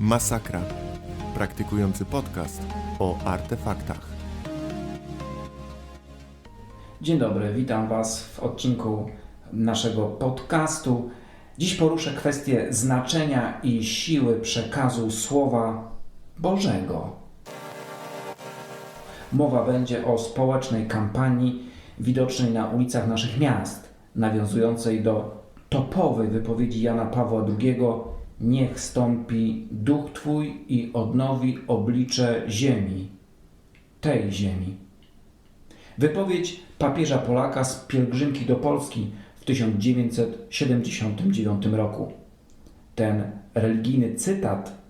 Masakra. Praktykujący podcast o artefaktach. Dzień dobry, witam Was w odcinku naszego podcastu. Dziś poruszę kwestię znaczenia i siły przekazu Słowa Bożego. Mowa będzie o społecznej kampanii widocznej na ulicach naszych miast, nawiązującej do topowej wypowiedzi Jana Pawła II Niech stąpi duch Twój i odnowi oblicze ziemi, tej ziemi. Wypowiedź papieża Polaka z pielgrzymki do Polski w 1979 roku. Ten religijny cytat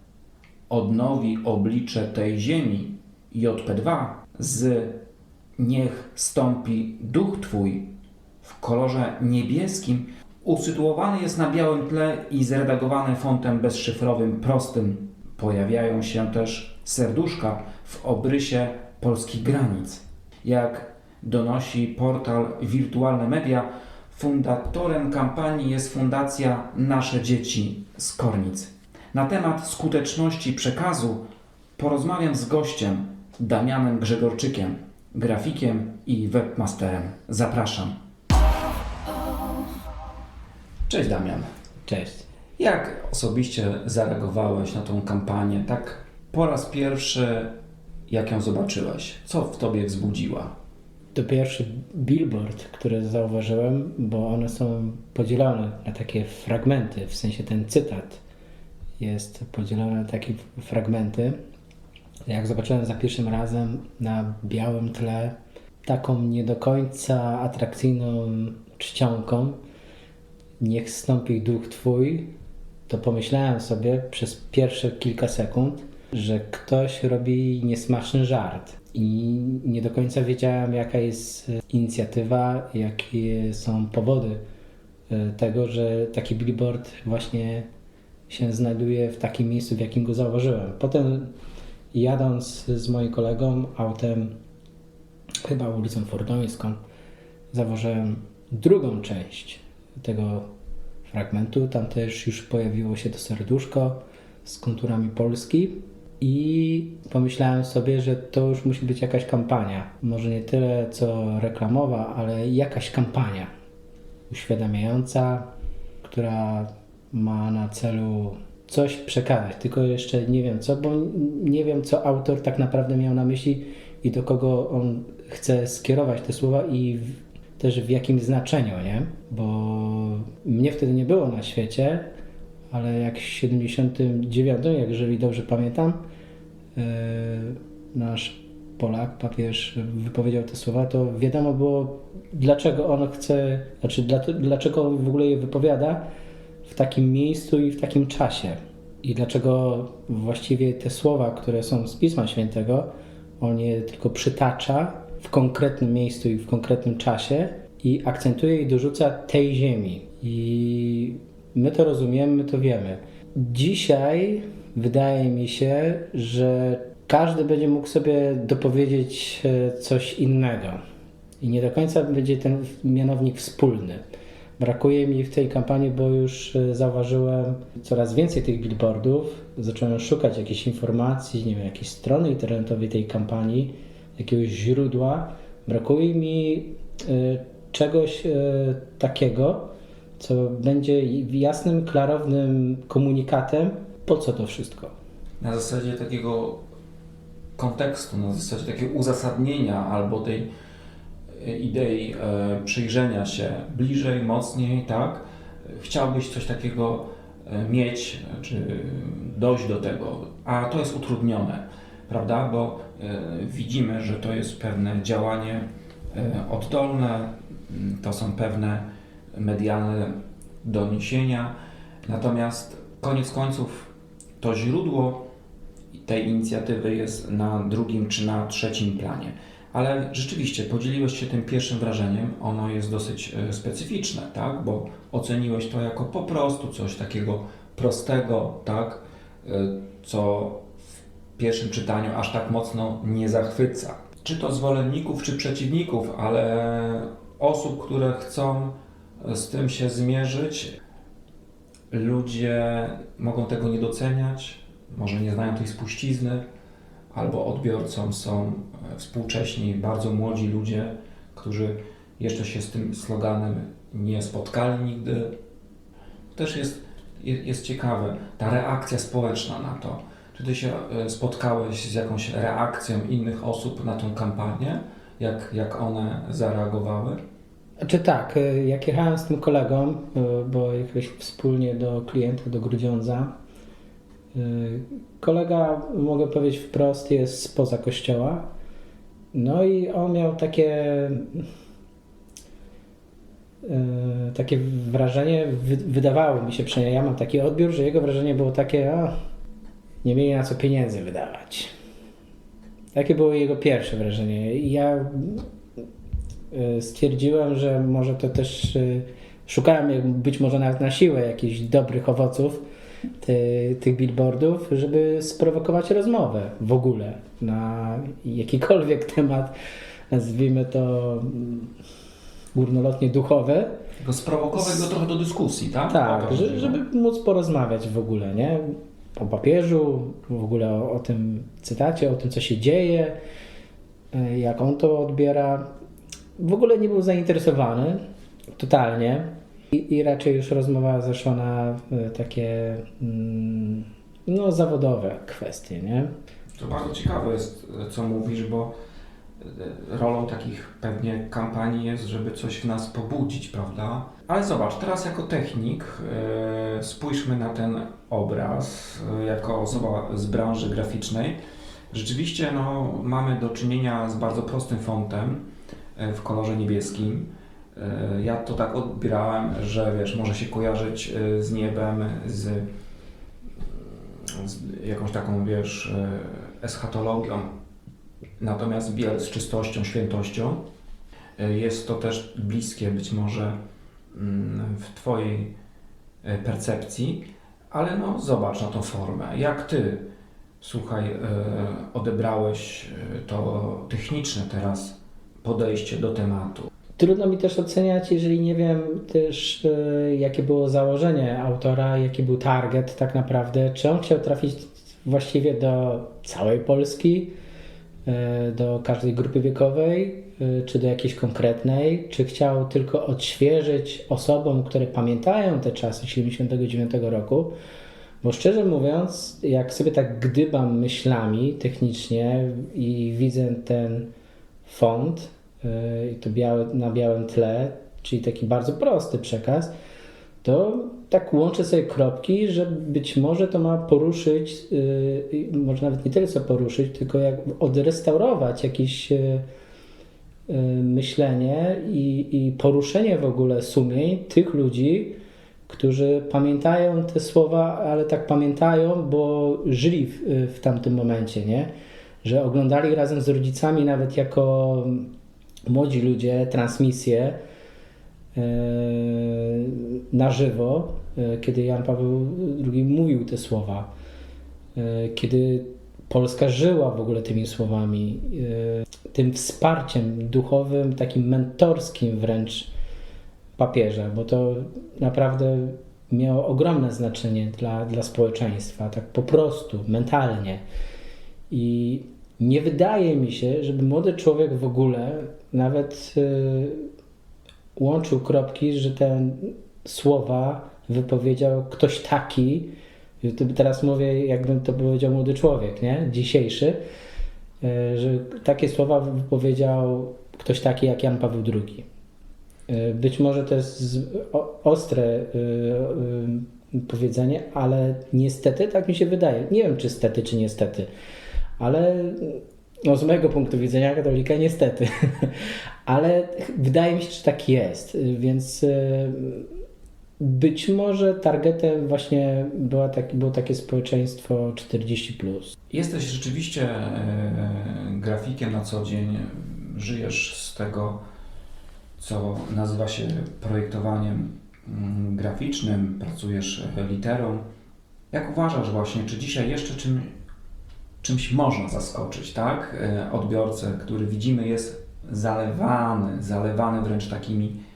odnowi oblicze tej ziemi JP2 z Niech stąpi duch Twój w kolorze niebieskim usytuowany jest na białym tle i zredagowany fontem bezszyfrowym prostym. Pojawiają się też serduszka w obrysie polskich granic. Jak donosi portal Wirtualne Media, fundatorem kampanii jest Fundacja Nasze Dzieci z Kornic. Na temat skuteczności przekazu porozmawiam z gościem Damianem Grzegorczykiem, grafikiem i webmasterem. Zapraszam. Cześć Damian. Cześć. Jak osobiście zareagowałeś na tą kampanię? Tak po raz pierwszy, jak ją zobaczyłeś? Co w tobie wzbudziła? To pierwszy billboard, który zauważyłem, bo one są podzielone na takie fragmenty, w sensie ten cytat jest podzielony na takie fragmenty. Jak zobaczyłem za pierwszym razem na białym tle taką nie do końca atrakcyjną czcionką, niech stąpi duch Twój, to pomyślałem sobie przez pierwsze kilka sekund, że ktoś robi niesmaczny żart. I nie do końca wiedziałem, jaka jest inicjatywa, jakie są powody e, tego, że taki billboard właśnie się znajduje w takim miejscu, w jakim go zauważyłem. Potem jadąc z moim kolegą autem, chyba ulicą Fordońską, zauważyłem drugą część tego fragmentu. Tam też już pojawiło się to serduszko z konturami Polski. I pomyślałem sobie, że to już musi być jakaś kampania. Może nie tyle co reklamowa, ale jakaś kampania uświadamiająca, która ma na celu coś przekazać. Tylko jeszcze nie wiem co, bo nie wiem, co autor tak naprawdę miał na myśli i do kogo on chce skierować te słowa i też w jakim znaczeniu, nie? Bo mnie wtedy nie było na świecie, ale jak w 79, jak jeżeli dobrze pamiętam, yy, nasz Polak, papież wypowiedział te słowa, to wiadomo było, dlaczego on chce, znaczy dlaczego on w ogóle je wypowiada w takim miejscu i w takim czasie. I dlaczego właściwie te słowa, które są z Pisma Świętego, on je tylko przytacza w konkretnym miejscu i w konkretnym czasie i akcentuje i dorzuca tej ziemi. I my to rozumiemy, my to wiemy. Dzisiaj wydaje mi się, że każdy będzie mógł sobie dopowiedzieć e, coś innego. I nie do końca będzie ten mianownik wspólny. Brakuje mi w tej kampanii, bo już e, zauważyłem coraz więcej tych billboardów. Zacząłem szukać jakichś informacji, nie wiem, jakiejś strony internetowej tej kampanii, jakiegoś źródła. Brakuje mi e, czegoś takiego, co będzie jasnym, klarownym komunikatem, po co to wszystko. Na zasadzie takiego kontekstu, na zasadzie takiego uzasadnienia albo tej e, idei e, przyjrzenia się bliżej, mocniej, tak? Chciałbyś coś takiego e, mieć, czy dojść do tego, a to jest utrudnione, prawda? Bo e, widzimy, że to jest pewne działanie e, oddolne, to są pewne medialne doniesienia, natomiast koniec końców to źródło tej inicjatywy jest na drugim czy na trzecim planie. Ale rzeczywiście podzieliłeś się tym pierwszym wrażeniem, ono jest dosyć e, specyficzne, tak? bo oceniłeś to jako po prostu coś takiego prostego, tak? E, co pierwszym czytaniu aż tak mocno nie zachwyca. Czy to zwolenników, czy przeciwników, ale osób, które chcą z tym się zmierzyć. Ludzie mogą tego nie doceniać, może nie znają tej spuścizny, albo odbiorcą są e, współcześni, bardzo młodzi ludzie, którzy jeszcze się z tym sloganem nie spotkali nigdy. Też jest, je- jest ciekawe ta reakcja społeczna na to. Ty się e, spotkałeś z jakąś reakcją innych osób na tą kampanię? Jak, jak one zareagowały? Czy tak, y, jak jechałem z tym kolegą, y, bo jechaliśmy wspólnie do klienta, do Grudziądza, kolega, mogę powiedzieć wprost, jest spoza kościoła. No i on miał takie takie wrażenie, wy- wydawało mi się przynajmniej, ja mam taki odbiór, że jego wrażenie było takie, a nie mieli na co pieniędzy wydawać. Takie było jego pierwsze wrażenie. I ja y, stwierdziłem, że może to też y, szukałem być może nawet na siłę jakichś dobrych owoców ty, tych billboardów, żeby sprowokować rozmowę w ogóle na jakikolwiek temat, nazwijmy to mm, górnolotnie duchowy. Sprowokować go trochę do dyskusji, tak? Tak, chodziło. żeby móc porozmawiać w ogóle, nie? O papieżu, w ogóle o, o tym cytacie, o tym, co się dzieje, y, jak on to odbiera. W ogóle nie był zainteresowany, totalnie. I, i raczej już rozmowa zeszła na y, takie mm, no, zawodowe kwestie, nie? To bardzo ciekawe jest, co mówisz, bo e, rolą takich pewnie kampanii jest, żeby coś w nas pobudzić, prawda? Ale zobacz, teraz jako technik e, spójrzmy na ten obraz, e, jako osoba z branży graficznej. Rzeczywiście no, mamy do czynienia z bardzo prostym fontem e, w kolorze niebieskim. Ja to tak odbierałem, że wiesz, może się kojarzyć z niebem, z z jakąś taką, wiesz, eschatologią, natomiast biel z czystością, świętością. Jest to też bliskie być może w Twojej e, percepcji, ale no zobacz na tą formę. Jak Ty, słuchaj, e, odebrałeś e, to techniczne teraz podejście do tematu? Trudno mi też oceniać, jeżeli nie wiem też, jakie było założenie autora, jaki był target tak naprawdę. Czy on chciał trafić właściwie do całej Polski, do każdej grupy wiekowej, czy do jakiejś konkretnej, czy chciał tylko odświeżyć osobom, które pamiętają te czasy 79 roku. Bo szczerze mówiąc, jak sobie tak gdybam myślami technicznie i widzę ten font, yy, i to białe, na białym tle, czyli taki bardzo prosty przekaz, to tak łączę sobie kropki, że być może to ma poruszyć, yy, może nawet nie tyle co poruszyć, tylko jak odrestaurować jakieś yy, myślenie i, i poruszenie w ogóle sumień tych ludzi, którzy pamiętają te słowa, ale tak pamiętają, bo żyli w, w tamtym momencie, nie? Że oglądali razem z rodzicami, nawet jako młodzi ludzie, transmisję e, na żywo, e, kiedy Jan Paweł II mówił te słowa, kiedy Polska żyła w ogóle tymi słowami, e, tym wsparciem duchowym, takim mentorskim wręcz papieża, bo to naprawdę miało ogromne znaczenie dla, dla społeczeństwa, tak po prostu, mentalnie. I nie wydaje mi się, żeby młody człowiek w ogóle nawet y, łączył kropki, że te słowa wypowiedział ktoś taki, teraz mówię, jakbym to powiedział młody człowiek, nie? Dzisiejszy, y, że takie słowa wypowiedział ktoś taki jak Jan Paweł II. Y, Być może to jest ostre y, powiedzenie, ale niestety tak mi się wydaje. Nie wiem, czy stety, czy niestety, ale no, z mojego punktu widzenia katolika niestety. ale wydaje mi się, że tak jest, więc być może targetem właśnie była taki, było takie społeczeństwo 40+. Plus. Jesteś rzeczywiście e, grafikiem na co dzień, żyjesz z tego, co nazywa się projektowaniem mm, graficznym, pracujesz literą. Jak uważasz właśnie, czy dzisiaj jeszcze czym, czymś można zaskoczyć, tak? E, Odbiorcę, który widzimy jest zalewany, zalewany wręcz takimi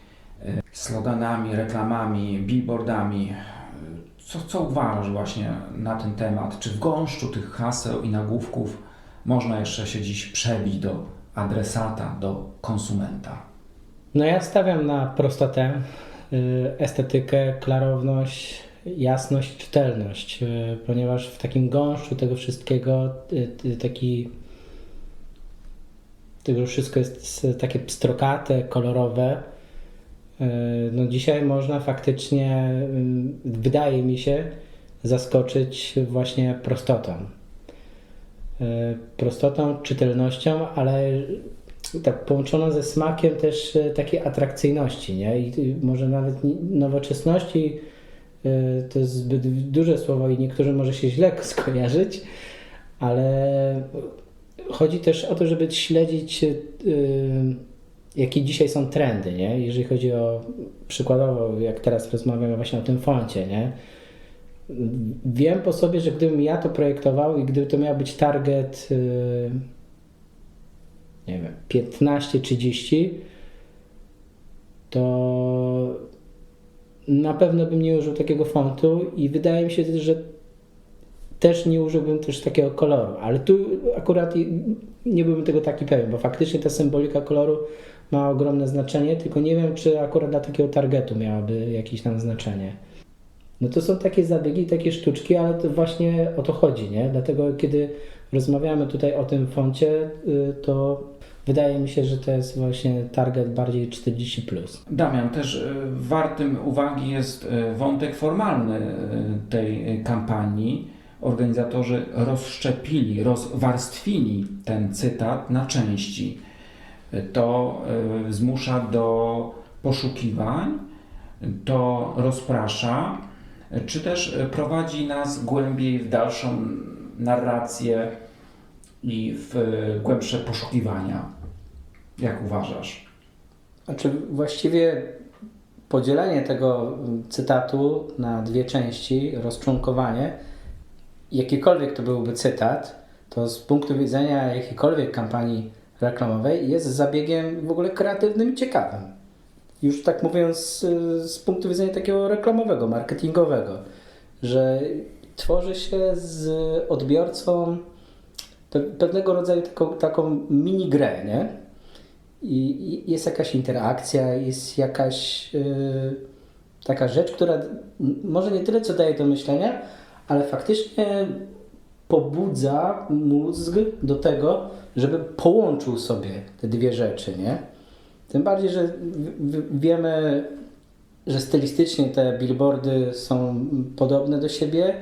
sloganami, reklamami, billboardami. E, Co, co uważasz właśnie na ten temat? Czy w gąszczu tych haseł i nagłówków można jeszcze się dziś przebić do adresata, do konsumenta? No ja stawiam na prostotę, y, estetykę, klarowność, jasność, czytelność, y, ponieważ w takim gąszczu tego wszystkiego y, taki tego wszystko jest takie pstrokate, kolorowe. Y, No dzisiaj można faktycznie, y, wydaje mi się, zaskoczyć właśnie prostotą. Y, Prostotą, czytelnością, ale tak połączono ze smakiem też e, takiej atrakcyjności, nie? I może nawet nowoczesności to jest zbyt duże słowo i niektórzy może się źle skojarzyć, ale chodzi też o to, żeby śledzić jakie dzisiaj są trendy, nie? Jeżeli chodzi o przykładowo, jak teraz rozmawiamy właśnie o tym foncie, nie? Wiem po sobie, że gdybym ja to projektował i gdyby to miał być target y, nie wiem, 15-30, to na pewno bym nie użył takiego fontu i wydaje mi się, że też nie użyłbym też takiego koloru, ale tu akurat nie byłbym tego taki pewien, bo faktycznie ta symbolika koloru ma ogromne znaczenie, tylko nie wiem, czy akurat dla takiego targetu miałaby jakieś tam znaczenie. No to są takie zabiegi, takie sztuczki, ale to właśnie o to chodzi, nie? Dlatego kiedy rozmawiamy tutaj o tym foncie, y, to wydaje mi się, że to jest właśnie target bardziej 40+. Plus. Damian, też y, wartym uwagi jest y, wątek formalny tej kampanii. Organizatorzy rozszczepili, rozwarstwili ten cytat na części. To y, zmusza do poszukiwań, to rozprasza, czy też prowadzi nas głębiej w dalszą narrację i w y, głębsze poszukiwania. Jak uważasz? Znaczy właściwie podzielenie tego cytatu na dwie części, rozczłonkowanie, jakikolwiek to byłby cytat, to z punktu widzenia jakiejkolwiek kampanii reklamowej jest zabiegiem w ogóle kreatywnym i ciekawym. Już tak mówiąc y, z punktu widzenia takiego reklamowego, marketingowego, że tworzy się z odbiorcą pe- pewnego rodzaju taką, taką mini grę, nie? I jest jakaś interakcja, jest jakaś y, taka rzecz, która może nie tyle co daje do myślenia, ale faktycznie pobudza mózg do tego, żeby połączył sobie te dwie rzeczy, nie? Tym bardziej, że wiemy, że stylistycznie te billboardy są podobne do siebie.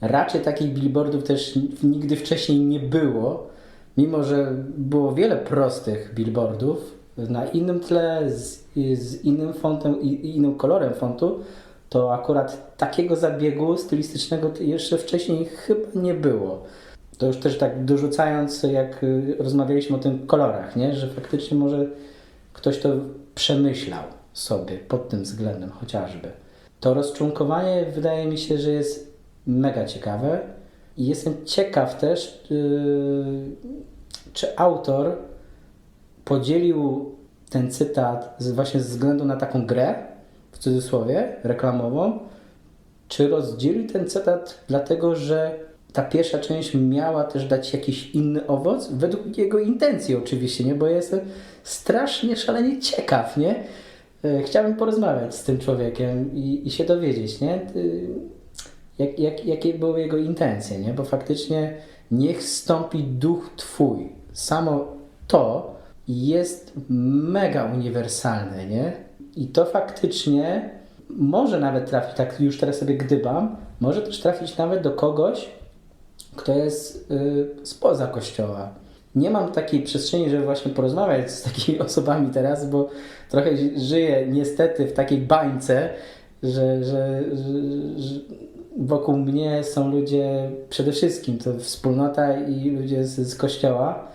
Raczej takich billboardów też nigdy wcześniej nie było, mimo że było wiele prostych billboardów na innym tle, z, z innym fontem i innym kolorem fontu, to akurat takiego zabiegu stylistycznego jeszcze wcześniej chyba nie było. To już też tak dorzucając, jak y, rozmawialiśmy o tym kolorach, nie? że faktycznie może ktoś to przemyślał sobie pod tym względem chociażby. To rozczłonkowanie wydaje mi się, że jest mega ciekawe i jestem ciekaw też, yy, czy autor podzielił ten cytat z, właśnie ze względu na taką grę, w cudzysłowie, reklamową, czy rozdzielił ten cytat dlatego, że ta pierwsza część miała też dać jakiś inny owoc, według jego intencji oczywiście, nie? Bo jestem strasznie, szalenie ciekaw, nie? E, Chciałbym porozmawiać z tym człowiekiem i, i się dowiedzieć, nie? Y, Jak, jak, jakie były jego intencje, nie? Bo faktycznie niech stąpi duch Twój. Samo to jest mega uniwersalne, nie? I to faktycznie może nawet trafić, tak już teraz sobie gdybam, może też trafić nawet do kogoś, kto jest y, spoza kościoła. Nie mam takiej przestrzeni, żeby właśnie porozmawiać z takimi osobami teraz, bo trochę żyję niestety w takiej bańce, że, że, że, że wokół mnie są ludzie przede wszystkim, to wspólnota i ludzie z, z kościoła.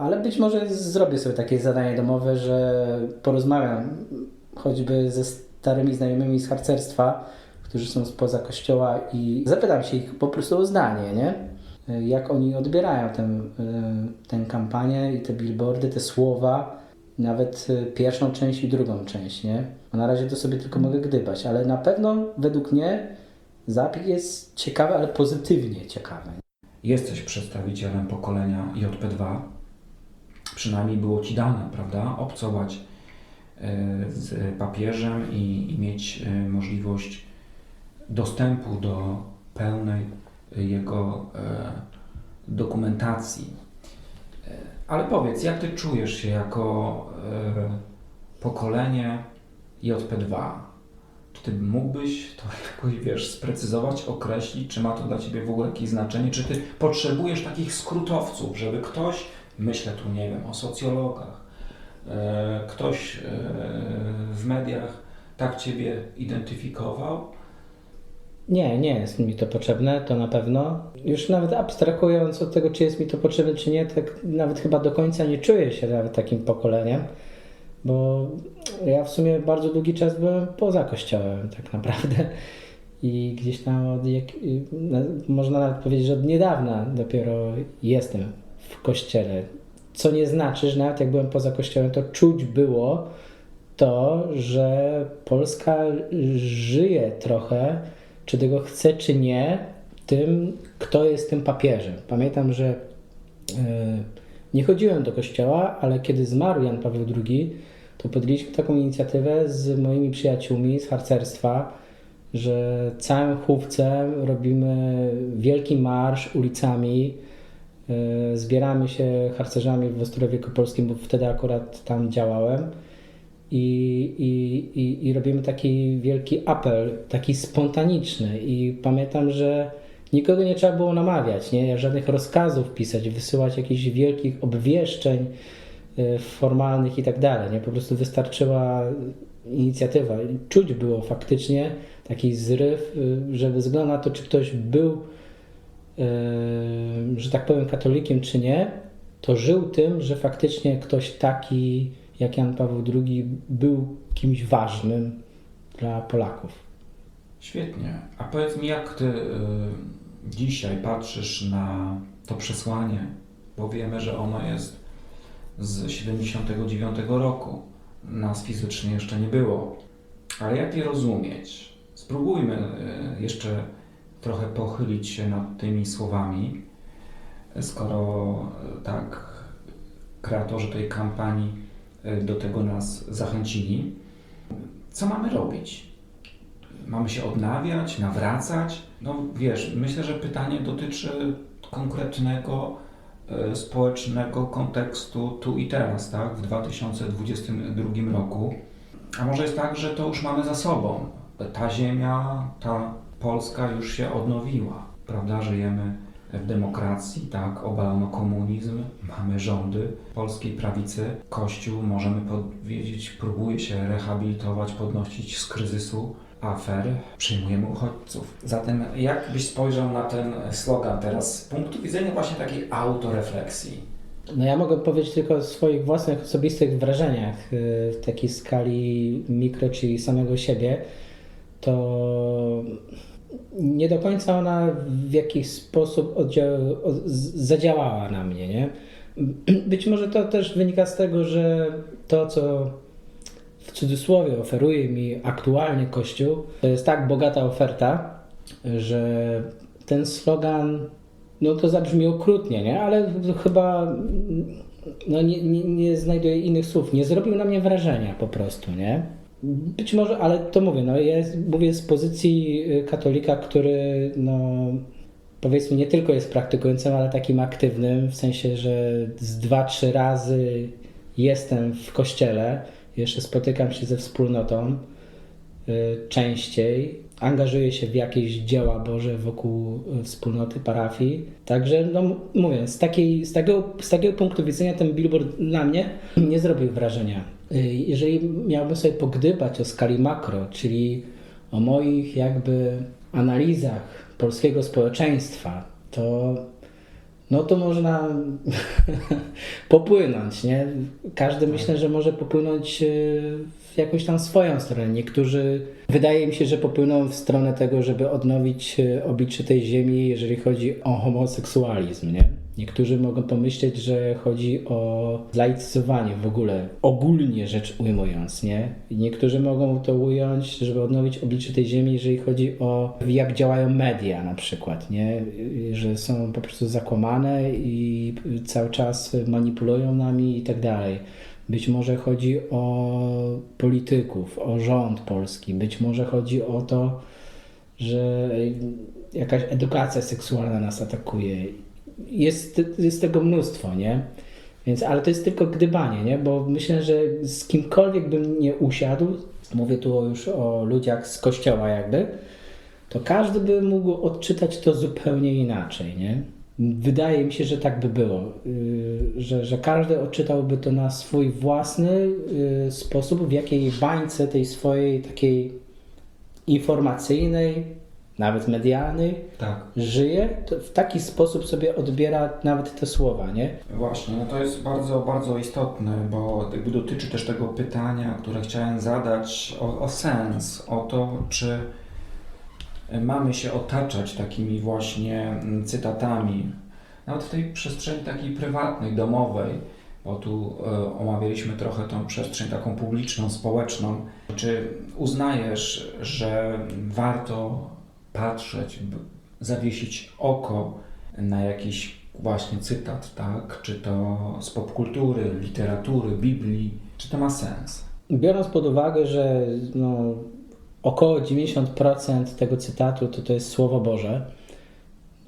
Ale być może zrobię sobie takie zadanie domowe, że porozmawiam choćby ze starymi znajomymi z harcerstwa, którzy są spoza kościoła i zapytam się ich po prostu o zdanie, nie? Jak oni odbierają tę, y, tę kampanię i te billboardy, te słowa, nawet y, pierwszą część i drugą część, nie? Bo na razie to sobie tylko mogę gdybać, ale na pewno według mnie zapis jest ciekawy, ale pozytywnie ciekawy. Jesteś przedstawicielem pokolenia JP2. Przynajmniej było ci dane, prawda? Obcować e, z papieżem i, i mieć e, możliwość dostępu do pełnej e, jego e, dokumentacji. E, Ale powiedz, jak ty czujesz się jako e, pokolenie JP2? Czy ty mógłbyś to jakoś, wiesz, sprecyzować, określić, czy ma to dla ciebie w ogóle jakieś znaczenie? Czy ty potrzebujesz takich skrótowców, żeby ktoś, myślę tu, nie wiem, o socjologach, ktoś w mediach tak ciebie identyfikował? Nie, nie jest mi to potrzebne, to na pewno. Już nawet abstrahując od tego, czy jest mi to potrzebne, czy nie, tak nawet chyba do końca nie czuję się nawet takim pokoleniem, bo ja w sumie bardzo długi czas byłem poza kościołem tak naprawdę. I gdzieś tam od jak, na- można nawet powiedzieć, że od niedawna dopiero jestem w kościele. Co nie znaczy, że nawet jak byłem poza kościołem, to czuć było to, że Polska żyje trochę, czy tego chce, czy nie, tym, kto jest tym papieżem. Pamiętam, że e, nie chodziłem do kościoła, ale kiedy zmarł Jan Paweł II, to podjęliśmy taką inicjatywę z moimi przyjaciółmi z harcerstwa, że całym chówcem robimy wielki marsz ulicami, e, zbieramy się harcerzami w Ostrowie Wielkopolskim, bo wtedy akurat tam działałem i, i, i, i robimy taki wielki apel, taki spontaniczny. I pamiętam, że nikogo nie trzeba było namawiać, nie? żadnych rozkazów pisać, wysyłać jakichś wielkich obwieszczeń y, formalnych i tak dalej. Nie? Po prostu wystarczyła inicjatywa. Czuć było faktycznie taki zryw, y, że bez względu na to, czy ktoś był, y, że tak powiem, katolikiem, czy nie, to żył tym, że faktycznie ktoś taki jak Jan Paweł II był kimś ważnym dla Polaków. Świetnie. A powiedz mi, jak ty y, dzisiaj patrzysz na to przesłanie, bo wiemy, że ono jest z 79 roku. Nas fizycznie jeszcze nie było. Ale jak je rozumieć? Spróbujmy y, jeszcze trochę pochylić się nad tymi słowami, skoro y, tak kreatorzy tej kampanii do tego nas zachęcili. Co mamy robić? Mamy się odnawiać, nawracać? No wiesz, myślę, że pytanie dotyczy konkretnego e, społecznego kontekstu tu i teraz, tak? W 2022 roku. A może jest tak, że to już mamy za sobą. Ta ziemia, ta Polska już się odnowiła, prawda? Żyjemy w demokracji, tak? Obalano komunizm, mamy rządy polskiej prawicy. Kościół, możemy powiedzieć, próbuje się rehabilitować, podnosić z kryzysu afer, przyjmujemy uchodźców. Zatem jak byś spojrzał na ten slogan teraz z punktu widzenia właśnie takiej autorefleksji? No ja mogę powiedzieć tylko o swoich własnych osobistych wrażeniach y, w takiej skali mikro, czyli samego siebie. To nie do końca ona w jakiś sposób zadziałała na mnie, nie? Być może to też wynika z tego, że to, co w cudzysłowie oferuje mi aktualnie Kościół, to jest tak bogata oferta, że ten slogan, no to zabrzmi okrutnie, nie? Ale chyba no nie, nie, nie znajduję innych słów. Nie zrobił na mnie wrażenia po prostu, nie? Być może, ale to mówię, no ja mówię z pozycji y, katolika, który no powiedzmy nie tylko jest praktykującym, ale takim aktywnym, w sensie, że z dwa, trzy razy jestem w kościele, jeszcze spotykam się ze wspólnotą y, częściej, angażuję się w jakieś dzieła Boże wokół y, wspólnoty, parafii. Także, no mówię, z, takiej, z, takiego, z takiego punktu widzenia ten billboard na mnie nie zrobił wrażenia. Y, Jeżeli miałbym sobie pogdybać o skali makro, czyli o moich jakby analizach polskiego społeczeństwa, to no to można popłynąć, nie? Każdy myślę, że może popłynąć e, w jakąś tam swoją stronę. Niektórzy, wydaje mi się, że popłyną w stronę tego, żeby odnowić e, oblicze tej ziemi, jeżeli chodzi o homoseksualizm, nie? Niektórzy mogą pomyśleć, że chodzi o zlaicyzowanie w ogóle, ogólnie rzecz ujmując, nie? Niektórzy mogą to ująć, żeby odnowić oblicze tej ziemi, jeżeli chodzi o jak działają media na przykład, nie? Że są po prostu zakłamane i cały czas manipulują nami i tak dalej. Być może chodzi o polityków, o rząd polski, być może chodzi o to, że jakaś edukacja seksualna nas atakuje. Jest, jest tego mnóstwo, nie? Więc, ale to jest tylko gdybanie, nie? Bo myślę, że z kimkolwiek bym nie usiadł, mówię tu już o ludziach z kościoła jakby, to każdy by mógł odczytać to zupełnie inaczej, nie? Wydaje mi się, że tak by było, yy, że, że każdy odczytałby to na swój własny yy, sposób, w jakiej bańce tej swojej takiej informacyjnej, nawet medialnej Tak. żyje, to w taki sposób sobie odbiera nawet te słowa, nie? Właśnie, no to jest bardzo, bardzo istotne, bo jakby dotyczy też tego pytania, które chciałem zadać o, o sens, o to, czy mamy się otaczać takimi właśnie cytatami, nawet w tej przestrzeni takiej prywatnej, domowej, bo tu e, omawialiśmy trochę tą przestrzeń taką publiczną, społeczną. Czy uznajesz, że warto patrzeć, zawiesić oko na jakiś właśnie cytat, tak? Czy to z popkultury, literatury, Biblii, czy to ma sens? Biorąc pod uwagę, że no, około 90% tego cytatu to, to jest Słowo Boże,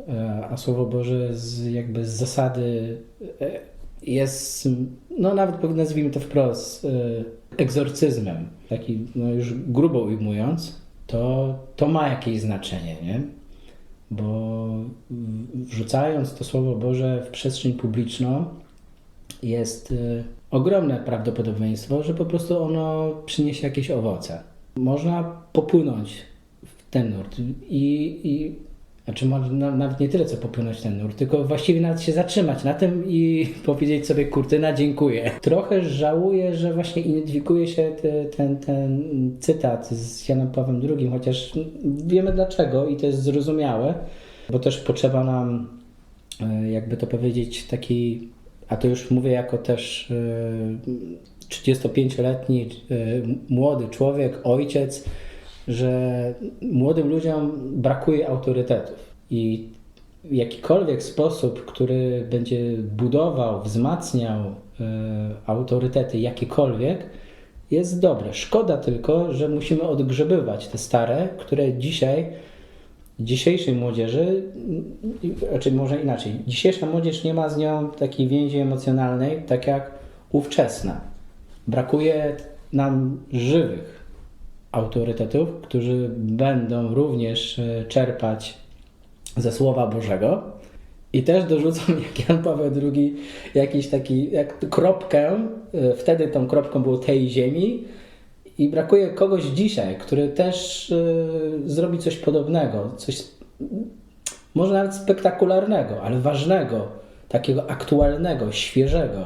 e, a Słowo Boże z, jakby z zasady e, jest, no nawet nazwijmy to wprost, e, egzorcyzmem, taki no już grubo ujmując, to, to ma jakieś znaczenie, nie? Bo wrzucając to Słowo Boże w przestrzeń publiczną, jest y, ogromne prawdopodobieństwo, że po prostu ono przyniesie jakieś owoce. Można popłynąć w ten nurt i, i znaczy nawet nie tyle co popłynąć ten nurt, tylko właściwie nawet się zatrzymać na tym i powiedzieć sobie kurtyna dziękuję. Trochę żałuję, że właśnie identyfikuje się te, ten, ten cytat z Janem Pawłem II, chociaż wiemy dlaczego i to jest zrozumiałe, bo też potrzeba nam e, jakby to powiedzieć, taki, a to już mówię jako też e, 35-letni e, młody człowiek, ojciec, że młodym ludziom brakuje autorytetów i jakikolwiek sposób, który będzie budował, wzmacniał e, autorytety jakiekolwiek, jest dobre. Szkoda tylko, że musimy odgrzebywać te stare, które dzisiaj dzisiejszej młodzieży, znaczy może inaczej, dzisiejsza młodzież nie ma z nią takiej więzi emocjonalnej, tak jak ówczesna. Brakuje nam żywych autorytetów, którzy będą również e, czerpać ze Słowa Bożego. I też dorzucam, jak Jan Paweł II, jakiś taki, jak kropkę, e, wtedy tą kropką było tej ziemi, i brakuje kogoś dzisiaj, który też y, zrobi coś podobnego, coś może nawet spektakularnego, ale ważnego, takiego aktualnego, świeżego,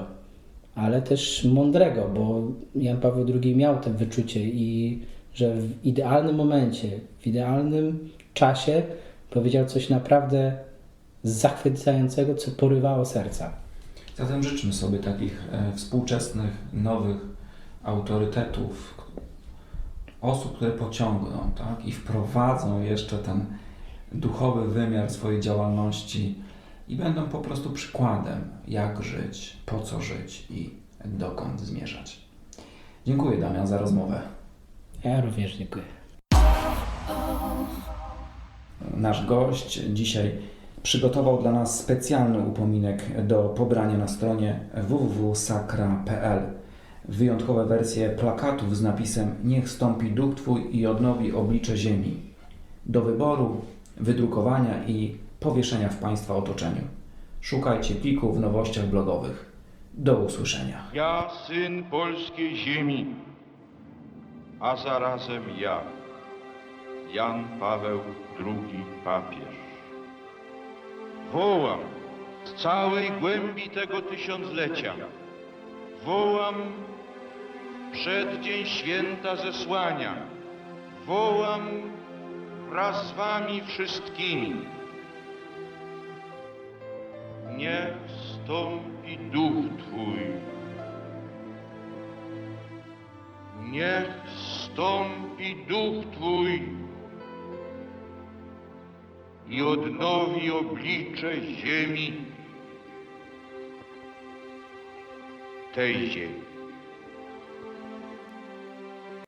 ale też mądrego, bo Jan Paweł II miał to wyczucie i że w idealnym momencie, w idealnym czasie powiedział coś naprawdę zachwycającego, co porywało serca. Zatem życzmy sobie takich e, współczesnych, nowych autorytetów, osób, które pociągną tak? i wprowadzą jeszcze ten duchowy wymiar swojej działalności i będą po prostu przykładem, jak żyć, po co żyć i dokąd zmierzać. Dziękuję Damian za rozmowę. Ja również dziękuję. Nasz gość dzisiaj przygotował dla nas specjalny upominek do pobrania na stronie www.sakra.pl. Wyjątkowe wersje plakatów z napisem Niech stąpi duch Twój i odnowi oblicze ziemi. Do wyboru, wydrukowania i powieszenia w Państwa otoczeniu. Szukajcie pliku w nowościach blogowych. Do usłyszenia. Ja, syn polskiej ziemi, a zarazem ja, Jan Paweł II papież. Wołam z całej głębi tego tysiąclecia, wołam przeddzień święta zesłania, wołam wraz z wami wszystkimi. niech stąpi duch Twój. Niech stąpi duch Twój i odnowi oblicze ziemi tej ziemi.